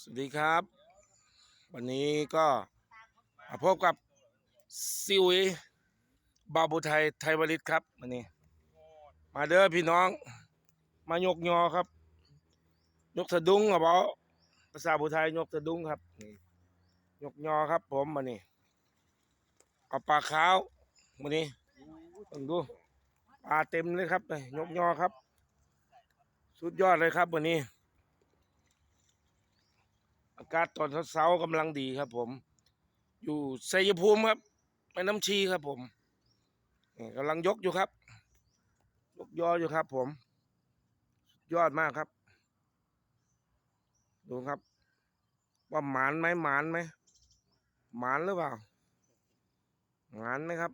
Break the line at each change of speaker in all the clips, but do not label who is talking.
สวัสดีครับ วันนี้ก็พบกับซิวอีบาบูไทยไทยวริศครับวันนี้ มาเด้อพี่น้อง มายกยอครับ ยกสะดุ้งครับเอาภาษาบูไทยยกสะดุ้งครับนี่ยกยอครับ ผมวันนี้เอาปลาขาววันนี้ต้องดูปลาเต็มเลยครับเลยยกยอครับ สุดยอดเลยครับวันนี้ อากาศตอนเช้าๆกำลังดีครับ ผม อยู่ชัยภูมิครับแม่น้ำชีครับ ผมกำลังยกอยู่ครับ ยกยออยู่ครับ ผม ยอดมากครับ ดูครับ ว่าหมานไหมหมานไหมหมานหรือเปล่าหมานไหมครับ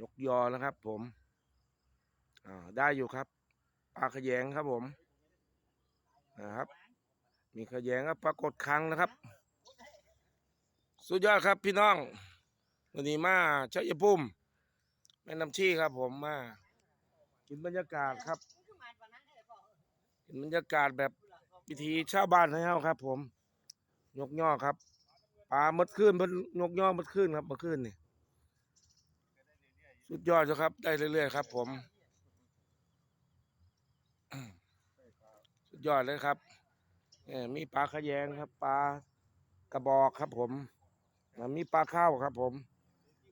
ยกยอนะครับ ผมอ่าได้อยู่ครับปลาขยงครับผมนะครับ มีขยงครับปรากฏครั้งนะครับ สุดยอดครับพี่น้องวันนี้มาชัยภูมิแม่น้ำชีครับ ผมมากินบรรยากาศครับเห็นบรรยากาศแบบพิธีชาวบ้านให้เฮาครับ ผม ยกย่อครับปลาหมดขึ้นเพิ่นยกย่อหมดขึ้นครับเมื่อคืนนี่สุดยอดเลยครับ ได้เรื่อยๆครับ ผม สุดยอดเลยครับ มีปลาขแยงครับ ปลากระบอกครับผมมีปลาข้าวครับ ผม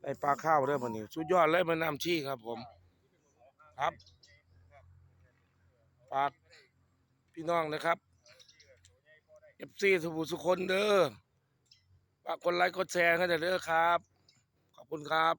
ได้ปลาข้าวเด้อมันนี่สุดยอดเลยมันน้ำชี้ครับ ผม ครับฝากพี่น้องนะครับเอฟซีสุบุสุคนเด้อฝากกดไลค์กดแชร์ให้เด้อครับ ขอบคุณครับ